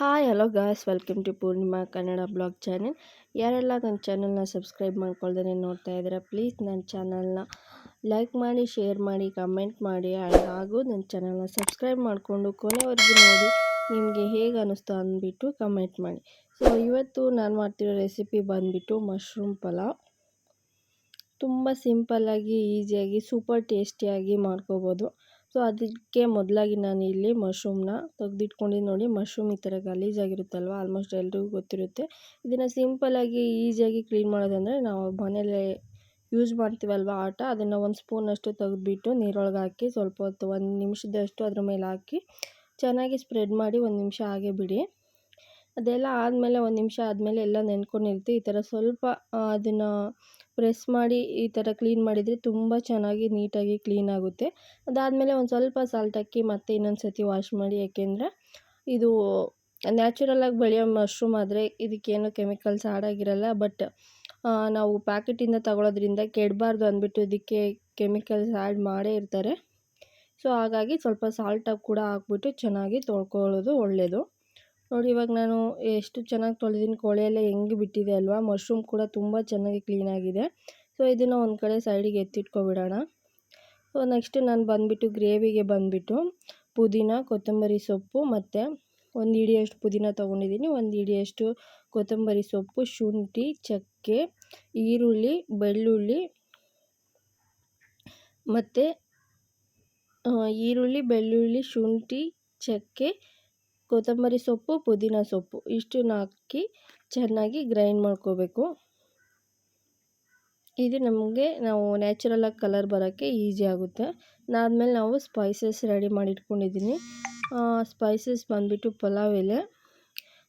Hi hello guys welcome to Purnima Kannada blog channel ಯಾರೆಲ್ಲ ನನ್ನ ಚಾನಲ್ನ ಸಬ್ಸ್ಕ್ರೈಬ್ ಮಾಡ್ಕೊಳ್ದೇ ನೋಡ್ತಾ ಇದ್ದೀರಾ ಪ್ಲೀಸ್ ನನ್ನ ಚಾನಲ್ನ ಲೈಕ್ ಮಾಡಿ ಶೇರ್ ಮಾಡಿ ಕಮೆಂಟ್ ಮಾಡಿ ಆ್ಯಂಡ್ ಹಾಗೂ ನನ್ನ ಚಾನಲ್ನ ಸಬ್ಸ್ಕ್ರೈಬ್ ಮಾಡಿಕೊಂಡು ಕೊನೆವರೆಗೂ ನೋಡಿ ನಿಮಗೆ ಹೇಗೆ ಅನ್ನಿಸ್ತು ಅಂದ್ಬಿಟ್ಟು ಕಮೆಂಟ್ ಮಾಡಿ. ಸೊ ಇವತ್ತು ನಾನು ಮಾಡ್ತಿರೋ ರೆಸಿಪಿ ಬಂದುಬಿಟ್ಟು ಮಶ್ರೂಮ್ ಪಲಾವ್. ತುಂಬ ಸಿಂಪಲ್ಲಾಗಿ ಈಸಿಯಾಗಿ ಸೂಪರ್ ಟೇಸ್ಟಿಯಾಗಿ ಮಾಡ್ಕೋಬೋದು. ಸೊ ಅದಕ್ಕೆ ಮೊದಲಾಗಿ ನಾನು ಇಲ್ಲಿ ಮಶ್ರೂಮ್ನ ತೆಗೆದಿಟ್ಕೊಂಡಿದ್ದು ನೋಡಿ, ಮಶ್ರೂಮ್ ಈ ಥರ ಗಲೀಜಾಗಿರುತ್ತಲ್ವ? ಆಲ್ಮೋಸ್ಟ್ ಎಲ್ರಿಗೂ ಗೊತ್ತಿರುತ್ತೆ. ಇದನ್ನು ಸಿಂಪಲ್ಲಾಗಿ ಈಸಿಯಾಗಿ ಕ್ಲೀನ್ ಮಾಡೋದಂದರೆ ನಾವು ಮನೇಲೇ ಯೂಸ್ ಮಾಡ್ತೀವಲ್ವ ಆಟ? ಅದನ್ನು ಒಂದು ಸ್ಪೂನಷ್ಟು ತೆಗೆದ್ಬಿಟ್ಟು ನೀರೊಳಗೆ ಹಾಕಿ ಸ್ವಲ್ಪ ಹೊತ್ತು, ಒಂದು ನಿಮಿಷದಷ್ಟು ಅದ್ರ ಮೇಲೆ ಹಾಕಿ ಚೆನ್ನಾಗಿ ಸ್ಪ್ರೆಡ್ ಮಾಡಿ ಒಂದು ನಿಮಿಷ ಹಾಗೆ ಬಿಡಿ. ಅದೆಲ್ಲ ಆದಮೇಲೆ ಒಂದು ನಿಮಿಷ ಆದಮೇಲೆ ಎಲ್ಲ ನೆನ್ಕೊಂಡಿರುತ್ತೆ ಈ ಥರ ಸ್ವಲ್ಪ ಅದನ್ನು ಪ್ರೆಸ್ ಮಾಡಿ, ಈ ಥರ ಕ್ಲೀನ್ ಮಾಡಿದರೆ ತುಂಬ ಚೆನ್ನಾಗಿ ನೀಟಾಗಿ ಕ್ಲೀನ್ ಆಗುತ್ತೆ. ಅದಾದಮೇಲೆ ಒಂದು ಸ್ವಲ್ಪ ಸಾಲ್ಟ್ ಹಾಕಿ ಮತ್ತೆ ಇನ್ನೊಂದು ಸತಿ ವಾಶ್ ಮಾಡಿ, ಯಾಕೆಂದರೆ ಇದು ನ್ಯಾಚುರಲಾಗಿ ಬೆಳೆಯೋ ಮಶ್ರೂಮ್ ಆದರೆ ಇದಕ್ಕೇನು ಕೆಮಿಕಲ್ಸ್ ಆಡಾಗಿರಲ್ಲ ಬಟ್ ನಾವು ಪ್ಯಾಕೆಟಿಂದ ತಗೊಳ್ಳೋದ್ರಿಂದ ಕೆಡಬಾರ್ದು ಅಂದ್ಬಿಟ್ಟು ಇದಕ್ಕೆ ಕೆಮಿಕಲ್ಸ್ ಆ್ಯಡ್ ಮಾಡೇ ಇರ್ತಾರೆ. ಸೊ ಹಾಗಾಗಿ ಸ್ವಲ್ಪ ಸಾಲ್ಟಾಗಿ ಕೂಡ ಹಾಕ್ಬಿಟ್ಟು ಚೆನ್ನಾಗಿ ತೊಳ್ಕೊಳ್ಳೋದು ಒಳ್ಳೆಯದು ನೋಡಿ ಇವಾಗ ನಾನು ಎಷ್ಟು ಚೆನ್ನಾಗಿ ತೊಳೆದಿನಿ ಕೊಳೆ ಎಲ್ಲ ಹೆಂಗೆ ಬಿಟ್ಟಿದೆ ಅಲ್ವಾ? ಮಶ್ರೂಮ್ ಕೂಡ ತುಂಬ ಚೆನ್ನಾಗಿ ಕ್ಲೀನಾಗಿದೆ ಸೊ, ಇದನ್ನು ಒಂದು ಕಡೆ ಸೈಡಿಗೆ ಎತ್ತಿಟ್ಕೊಬಿಡೋಣ. ಸೊ, ನೆಕ್ಸ್ಟ್ ನಾನು ಬಂದುಬಿಟ್ಟು ಗ್ರೇವಿಗೆ ಬಂದುಬಿಟ್ಟು ಪುದೀನ, ಕೊತ್ತಂಬರಿ ಸೊಪ್ಪು ಮತ್ತು ಒಂದು ಹಿಡಿಯಷ್ಟು ಪುದೀನ ತೊಗೊಂಡಿದ್ದೀನಿ. ಒಂದು ಹಿಡಿಯಷ್ಟು ಕೊತ್ತಂಬರಿ ಸೊಪ್ಪು, ಶುಂಠಿ, ಚಕ್ಕೆ, ಈರುಳ್ಳಿ, ಬೆಳ್ಳುಳ್ಳಿ ಮತ್ತು ಈರುಳ್ಳಿ, ಬೆಳ್ಳುಳ್ಳಿ, ಶುಂಠಿ, ಚಕ್ಕೆ ಕೊತ್ತಂಬರಿ ಸೊಪ್ಪು, ಪುದೀನ ಸೊಪ್ಪು ಇಷ್ಟನ್ನು ಹಾಕಿ ಚೆನ್ನಾಗಿ ಗ್ರೈಂಡ್ ಮಾಡ್ಕೋಬೇಕು. ಇದು ನಮಗೆ ನಾವು ನ್ಯಾಚುರಲಾಗಿ ಕಲರ್ ಬರೋಕ್ಕೆ ಈಸಿ ಆಗುತ್ತೆ. ಅದಾದಮೇಲೆ ನಾವು ಸ್ಪೈಸಸ್ ರೆಡಿ ಮಾಡಿ ಇಟ್ಕೊಂಡಿದ್ದೀನಿ ಸ್ಪೈಸಸ್ ಬಂದುಬಿಟ್ಟು ಪಲಾವ್ ಎಲೆ,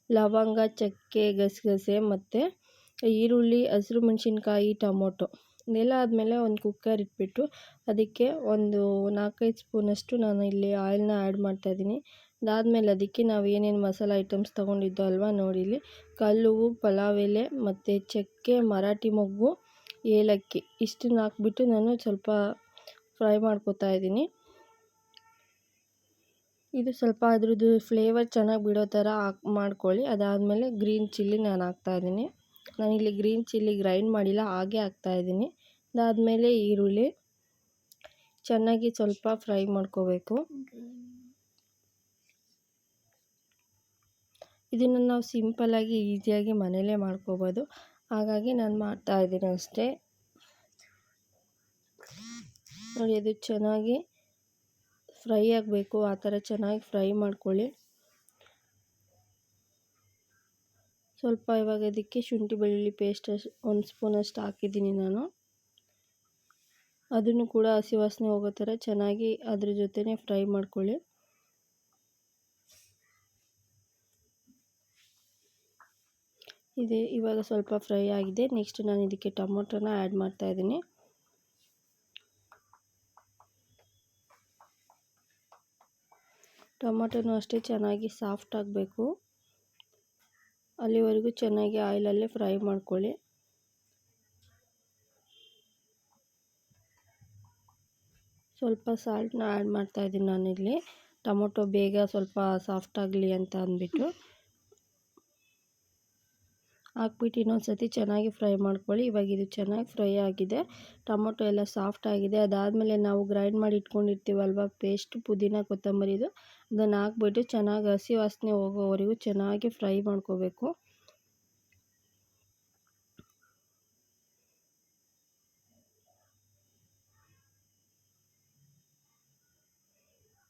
ಲವಂಗ, ಚಕ್ಕೆ, ಗಸಗಸೆ ಮತ್ತು ಈರುಳ್ಳಿ, ಹಸಿರು ಮೆಣಸಿನ್ಕಾಯಿ, ಟೊಮೊಟೊ ಇದೆಲ್ಲ ಆದಮೇಲೆ ಒಂದು ಕುಕ್ಕರ್ ಇಟ್ಬಿಟ್ಟು ಅದಕ್ಕೆ ಒಂದು ನಾಲ್ಕೈದು ಸ್ಪೂನಷ್ಟು ನಾನು ಇಲ್ಲಿ ಆಯಿಲ್ನ ಆ್ಯಡ್ ಮಾಡ್ತಾಯಿದ್ದೀನಿ ಅದಾದಮೇಲೆ ಅದಕ್ಕೆ ನಾವು ಏನೇನು ಮಸಾಲೆ ಐಟಮ್ಸ್ ತೊಗೊಂಡಿದ್ದೋ ಅಲ್ವಾ ನೋಡಿ ಇಲ್ಲಿ. ಕಲ್ಲು ಪಲಾವ್ ಎಲೆ ಮತ್ತು ಚಕ್ಕೆ, ಮರಾಠಿ ಮೊಗ್ಗು, ಏಲಕ್ಕಿ ಇಷ್ಟನ್ನು ಹಾಕ್ಬಿಟ್ಟು ನಾನು ಸ್ವಲ್ಪ ಫ್ರೈ ಮಾಡ್ಕೊತಾ ಇದ್ದೀನಿ. ಇದು ಸ್ವಲ್ಪ ಅದ್ರದ್ದು ಫ್ಲೇವರ್ ಚೆನ್ನಾಗಿ ಬಿಡೋ ಥರ ಹಾಕಿ ಮಾಡ್ಕೊಳ್ಳಿ. ಅದಾದಮೇಲೆ ಗ್ರೀನ್ ಚಿಲ್ಲಿ ನಾನು ಹಾಕ್ತಾ ಇದ್ದೀನಿ. ನಾನು ನಾನಿಲ್ಲಿ ಗ್ರೀನ್ ಚಿಲ್ಲಿ ಗ್ರೈಂಡ್ ಮಾಡಿಲ್ಲ, ಹಾಗೆ ಹಾಕ್ತಾ ಇದ್ದೀನಿ. ಅದಾದಮೇಲೆ ಈರುಳ್ಳಿ ಚೆನ್ನಾಗಿ ಸ್ವಲ್ಪ ಫ್ರೈ ಮಾಡ್ಕೋಬೇಕು. ಇದನ್ನು ನಾವು ಸಿಂಪಲ್ಲಾಗಿ ಈಸಿಯಾಗಿ ಮನೆಯಲ್ಲೇ ಮಾಡ್ಕೋಬೋದು. ಹಾಗಾಗಿ ನಾನು ಮಾಡ್ತಾಯಿದ್ದೀನಿ ಅಷ್ಟೇ. ನೋಡಿ ಅದು ಚೆನ್ನಾಗಿ ಫ್ರೈ ಆಗಬೇಕು. ಆ ಥರ ಚೆನ್ನಾಗಿ ಫ್ರೈ ಮಾಡ್ಕೊಳ್ಳಿ. ಸ್ವಲ್ಪ ಇವಾಗ ಅದಕ್ಕೆ ಶುಂಠಿ ಬೆಳ್ಳುಳ್ಳಿ ಪೇಸ್ಟ್ ಒಂದು ಸ್ಪೂನಷ್ಟು ಹಾಕಿದ್ದೀನಿ ನಾನು. ಅದನ್ನು ಕೂಡ ಹಸಿ ವಾಸನೆ ಹೋಗೋ ಥರ ಚೆನ್ನಾಗಿ ಅದ್ರ ಜೊತೆನೇ ಫ್ರೈ ಮಾಡ್ಕೊಳ್ಳಿ. ಇದೆ, ಇವಾಗ ಸ್ವಲ್ಪ ಫ್ರೈ ಆಗಿದೆ. ನೆಕ್ಸ್ಟ್ ನಾನು ಇದಕ್ಕೆ ಟೊಮೊಟೊನ ಆ್ಯಡ್ ಮಾಡ್ತಾ ಇದ್ದೀನಿ. ಟೊಮೊಟೊನೂ ಅಷ್ಟೇ ಚೆನ್ನಾಗಿ ಸಾಫ್ಟ್ ಆಗಬೇಕು. ಅಲ್ಲಿವರೆಗೂ ಚೆನ್ನಾಗಿ ಆಯಿಲಲ್ಲೇ ಫ್ರೈ ಮಾಡ್ಕೊಳ್ಳಿ. ಸ್ವಲ್ಪ ಸಾಲ್ಟನ್ನ ಆ್ಯಡ್ ಮಾಡ್ತಾ ಇದ್ದೀನಿ ನಾನಿಲ್ಲಿ. ಟೊಮೊಟೊ ಬೇಗ ಸ್ವಲ್ಪ ಸಾಫ್ಟ್ ಆಗಲಿ ಅಂತ ಅಂದ್ಬಿಟ್ಟು. ಹಾಕ್ಬಿಟ್ಟು ಇನ್ನೊಂದು ಸತಿ ಚೆನ್ನಾಗಿ ಫ್ರೈ ಮಾಡ್ಕೊಳ್ಳಿ. ಇವಾಗ ಇದು ಚೆನ್ನಾಗಿ ಫ್ರೈ ಆಗಿದೆ. ಟೊಮೊಟೊ ಎಲ್ಲ ಸಾಫ್ಟ್ ಆಗಿದೆ. ಅದಾದಮೇಲೆ ನಾವು ಗ್ರೈಂಡ್ ಮಾಡಿ ಇಟ್ಕೊಂಡಿರ್ತೀವಲ್ವ? ಪೇಸ್ಟ್, ಪುದೀನ ಕೊತ್ತಂಬರಿದು ಅದನ್ನು ಹಾಕ್ಬಿಟ್ಟು ಚೆನ್ನಾಗಿ ಹಸಿ ವಾಸನೆ ಹೋಗೋವರೆಗೂ ಚೆನ್ನಾಗಿ ಫ್ರೈ ಮಾಡ್ಕೋಬೇಕು.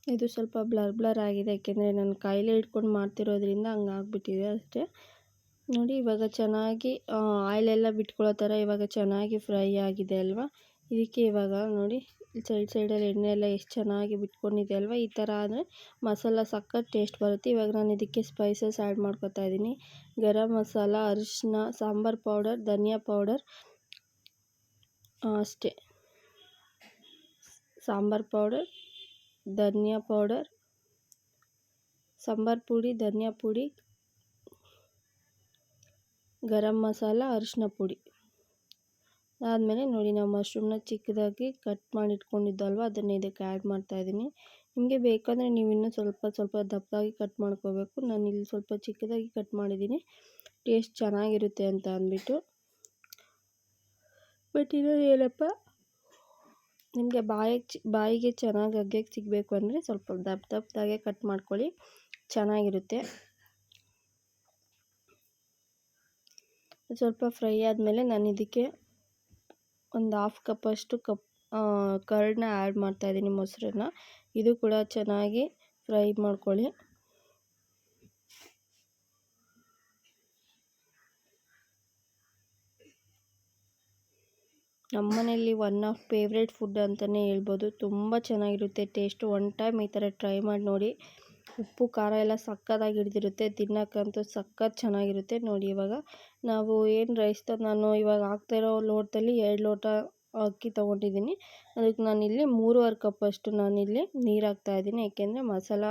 ಇದು ಸ್ವಲ್ಪ ಬ್ಲರ್ ಬ್ಲರ್ ಆಗಿದೆ. ಯಾಕೆಂದರೆ ನಾನು ಕೈಲೇ ಇಟ್ಕೊಂಡು ಮಾಡ್ತಿರೋದ್ರಿಂದ ಹಂಗೆ ಆಗಿಬಿಟ್ಟಿದೆ ಅಷ್ಟೇ. ನೋಡಿ ಇವಾಗ ಚೆನ್ನಾಗಿ ಆಯಿಲೆಲ್ಲ ಬಿಟ್ಕೊಳ್ಳೋ ಥರ ಇವಾಗ ಚೆನ್ನಾಗಿ ಫ್ರೈ ಆಗಿದೆ ಅಲ್ವಾ? ಇದಕ್ಕೆ ಇವಾಗ ನೋಡಿ, ಸೈಡ್ ಸೈಡಲ್ಲಿ ಎಣ್ಣೆ ಎಲ್ಲ ಎಷ್ಟು ಚೆನ್ನಾಗಿ ಬಿಟ್ಕೊಂಡಿದೆ ಅಲ್ವಾ? ಈ ಥರ ಆದರೆ ಮಸಾಲ ಸಖತ್ ಟೇಸ್ಟ್ ಬರುತ್ತೆ. ಇವಾಗ ನಾನು ಇದಕ್ಕೆ ಸ್ಪೈಸಸ್ ಆ್ಯಡ್ ಮಾಡ್ಕೊತಾ ಇದ್ದೀನಿ. ಗರಂ ಮಸಾಲ ಅರಿಶಿನ ಸಾಂಬಾರ್ ಪೌಡರ್ ಧನಿಯಾ ಪೌಡರ್ ಅಷ್ಟೇ. ಸಾಂಬಾರ್ ಪೌಡರ್ ಧನಿಯಾ ಪೌಡರ್ ಸಾಂಬಾರ್ ಪುಡಿ, ಧನಿಯಾ ಪುಡಿ ಗರಂ ಮಸಾಲ ಅರಿಶಿನ ಪುಡಿ. ಆದಮೇಲೆ ನೋಡಿ, ನಾವು ಮಶ್ರೂಮ್ನ ಚಿಕ್ಕದಾಗಿ ಕಟ್ ಮಾಡಿ ಇಟ್ಕೊಂಡಿದ್ದಲ್ವ ಅದನ್ನು ಇದಕ್ಕೆ ಆ್ಯಡ್ ಮಾಡ್ತಾಯಿದ್ದೀನಿ ನಿಮಗೆ ಬೇಕಂದರೆ ನೀವು ಇನ್ನೂ ಸ್ವಲ್ಪ ಸ್ವಲ್ಪ ದಪ್ಪದಾಗಿ ಕಟ್ ಮಾಡ್ಕೋಬೇಕು. ನಾನು ಇಲ್ಲಿ ಸ್ವಲ್ಪ ಚಿಕ್ಕದಾಗಿ ಕಟ್ ಮಾಡಿದ್ದೀನಿ. ಟೇಸ್ಟ್ ಚೆನ್ನಾಗಿರುತ್ತೆ ಅಂತ ಅಂದ್ಬಿಟ್ಟು. ಬಟ್ ಇನ್ನೊಂದು ಏನಪ್ಪ, ನಿಮಗೆ ಬಾಯಿಗೆ ಬಾಯಿಗೆ ಚೆನ್ನಾಗಿ ಅಗ್ಗಕ್ಕೆ ಸಿಗಬೇಕು ಅಂದರೆ ಸ್ವಲ್ಪ ದಪ್ಪ ದಪ್ಪದಾಗೆ ಕಟ್ ಮಾಡ್ಕೊಳ್ಳಿ. ಚೆನ್ನಾಗಿರುತ್ತೆ. ಸ್ವಲ್ಪ ಫ್ರೈ ಆದಮೇಲೆ ನಾನು ಇದಕ್ಕೆ ಒಂದು ಹಾಫ್ ಕಪ್ಪಷ್ಟು ಕಪ್ ಕರ್ಡನ್ನ ಆ್ಯಡ್ ಮಾಡ್ತಾಯಿದ್ದೀನಿ ಮೊಸರನ್ನ. ಇದು ಕೂಡ ಚೆನ್ನಾಗಿ ಫ್ರೈ ಮಾಡ್ಕೊಳ್ಳಿ. ನಮ್ಮನೇಲಿ ಒನ್ ಆಫ್ ಫೇವ್ರೆಟ್ ಫುಡ್ ಅಂತಲೇ ಹೇಳ್ಬೋದು. ತುಂಬ ಚೆನ್ನಾಗಿರುತ್ತೆ ಟೇಸ್ಟು ಒನ್ ಟೈಮ್ ಈ ಥರ ಟ್ರೈ ಮಾಡಿ ನೋಡಿ. ಉಪ್ಪು, ಖಾರ ಎಲ್ಲ ಸಕ್ಕತ್ತಾಗಿ ಹಿಡಿದಿರುತ್ತೆ. ತಿನ್ನೋಕ್ಕಂತೂ ಸಖತ್ ಚೆನ್ನಾಗಿರುತ್ತೆ ನೋಡಿ ಇವಾಗ. ನಾವು ಏನು ರೈಸ್ ನಾನು ಇವಾಗ ಹಾಕ್ತಾಯಿರೋ ಲೋಟದಲ್ಲಿ ಎರಡು ಲೋಟ ಅಕ್ಕಿ ತೊಗೊಂಡಿದ್ದೀನಿ. ಅದಕ್ಕೆ ನಾನಿಲ್ಲಿ ಮೂರುವರೆ ಕಪ್ಪಷ್ಟು ನಾನಿಲ್ಲಿ ನೀರು ಹಾಕ್ತಾಯಿದ್ದೀನಿ ಏಕೆಂದರೆ ಮಸಾಲ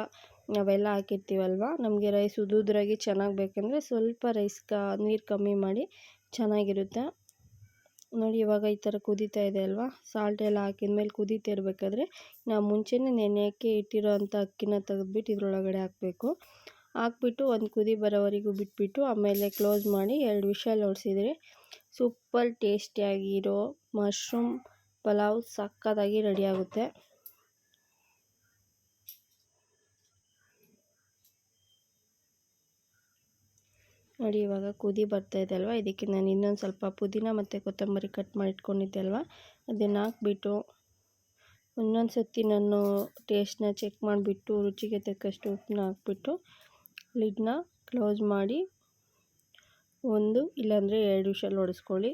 ನಾವೆಲ್ಲ ಹಾಕಿರ್ತೀವಲ್ವ? ನಮಗೆ ರೈಸ್ ಉದುದ್ರಾಗಿ ಚೆನ್ನಾಗಿ ಬೇಕೆಂದರೆ ಸ್ವಲ್ಪ ರೈಸ್ ಕ ನೀರು ಕಮ್ಮಿ ಮಾಡಿ ಚೆನ್ನಾಗಿರುತ್ತೆ. ನೋಡಿ ಇವಾಗ ಈ ಥರ ಕುದೀತಾ ಇದೆ ಅಲ್ವಾ? ಸಾಲ್ಟ್ ಎಲ್ಲ ಹಾಕಿದ್ಮೇಲೆ ಕುದೀತಾ ಇರಬೇಕಾದ್ರೆ ನಾವು ಮುಂಚೆನೇ ನೆನೆಯೋಕ್ಕೆ ಇಟ್ಟಿರೋ ಅಂಥ ಅಕ್ಕಿನ ತೆಗೆದ್ಬಿಟ್ಟು ಇದರೊಳಗಡೆ ಹಾಕಬೇಕು. ಹಾಕ್ಬಿಟ್ಟು ಒಂದು ಕುದಿ ಬರೋವರೆಗೂ ಬಿಟ್ಬಿಟ್ಟು ಆಮೇಲೆ ಕ್ಲೋಸ್ ಮಾಡಿ ಎರಡು ವಿಷಲ್ ಹೊಡೆಸಿದ್ರೆ ಸೂಪರ್ ಟೇಸ್ಟಿಯಾಗಿರೋ ಮಶ್ರೂಮ್ ಪಲಾವ್ ಸಕ್ಕತ್ತಾಗಿ ರೆಡಿಯಾಗುತ್ತೆ ನೋಡಿ, ಇವಾಗ ಕುದಿ ಬರ್ತಾಯಿದೆ ಅಲ್ವಾ? ಇದಕ್ಕೆ ನಾನು ಇನ್ನೊಂದು ಸ್ವಲ್ಪ ಪುದೀನ ಮತ್ತು ಕೊತ್ತಂಬರಿ ಕಟ್ ಮಾಡಿ ಇಟ್ಕೊಂಡಿದ್ದೆ ಅಲ್ವಾ? ಅದನ್ನು ಹಾಕ್ಬಿಟ್ಟು ಇನ್ನೊಂದು ಸರ್ತಿ ನಾನು ಟೇಸ್ಟ್ನ ಚೆಕ್ ಮಾಡಿಬಿಟ್ಟು, ರುಚಿಗೆ ತಕ್ಕಷ್ಟು ಉಪ್ಪನ್ನ ಹಾಕ್ಬಿಟ್ಟು ಲಿಡ್ನ ಕ್ಲೋಸ್ ಮಾಡಿ ಒಂದು ಇಲ್ಲಾಂದರೆ ಎರಡು ವಿಷಲ್ ಹೊಡೆಸ್ಕೊಳ್ಳಿ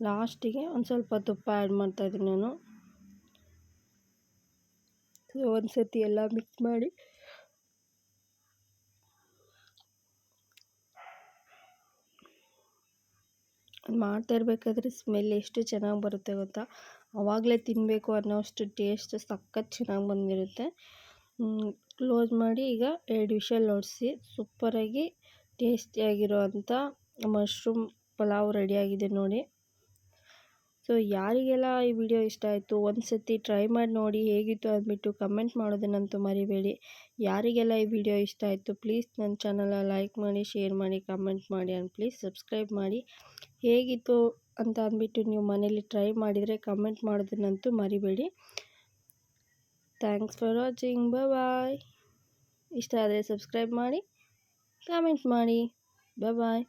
ಲಾಸ್ಟಿಗೆ ಒಂದು ಸ್ವಲ್ಪ ತುಪ್ಪ ಆ್ಯಡ್ ಮಾಡ್ತಾಯಿದ್ದೀನಿ ನಾನು. ಒಂದು ಸರ್ತಿ ಎಲ್ಲ ಮಿಕ್ಸ್ ಮಾಡಿ ಮಾಡ್ತಾ ಇರಬೇಕಾದ್ರೆ ಸ್ಮೆಲ್ ಎಷ್ಟು ಚೆನ್ನಾಗಿ ಬರುತ್ತೆ ಗೊತ್ತಾ? ಆವಾಗಲೇ ತಿನ್ನಬೇಕು ಅನ್ನೋಷ್ಟು ಟೇಸ್ಟ್ ಸಖತ್ ಚೆನ್ನಾಗಿ ಬಂದಿರುತ್ತೆ. ಕ್ಲೋಸ್ ಮಾಡಿ ಈಗ ಎರಡು ವಿಷಲ್ ಒಡಿಸಿ ಸೂಪರಾಗಿ ಟೇಸ್ಟಿಯಾಗಿರೋ ಅಂಥ ಮಶ್ರೂಮ್ ಪಲಾವ್ ರೆಡಿಯಾಗಿದೆ ನೋಡಿ. ಸೊ ಯಾರಿಗೆಲ್ಲ ಈ ವಿಡಿಯೋ ಇಷ್ಟ ಆಯಿತು ಒಂದು ಸತಿ ಟ್ರೈ ಮಾಡಿ ನೋಡಿ ಹೇಗಿತ್ತು ಅಂದ್ಬಿಟ್ಟು ಕಮೆಂಟ್ ಮಾಡೋದನ್ನಂತೂ ಮರಿಬೇಡಿ. ಯಾರಿಗೆಲ್ಲ ಈ ವಿಡಿಯೋ ಇಷ್ಟ ಆಯಿತು ಪ್ಲೀಸ್ ನನ್ನ ಚಾನಲ ಲೈಕ್ ಮಾಡಿ ಶೇರ್ ಮಾಡಿ ಕಮೆಂಟ್ ಮಾಡಿ ಆ್ಯಂಡ್ ಪ್ಲೀಸ್ ಸಬ್ಸ್ಕ್ರೈಬ್ ಮಾಡಿ. ಹೇಗಿತ್ತು ಅಂತ ಅಂದ್ಬಿಟ್ಟು ನೀವು ಮನೇಲಿ ಟ್ರೈ ಮಾಡಿದರೆ ಕಮೆಂಟ್ ಮಾಡೋದನ್ನಂತೂ ಮರಿಬೇಡಿ. ಥ್ಯಾಂಕ್ಸ್ ಫಾರ್ ವಾಚಿಂಗ್ ಬಾಯ್ ಇಷ್ಟ ಆದರೆ ಸಬ್ಸ್ಕ್ರೈಬ್ ಮಾಡಿ ಕಾಮೆಂಟ್ ಮಾಡಿ. ಬಾಯ್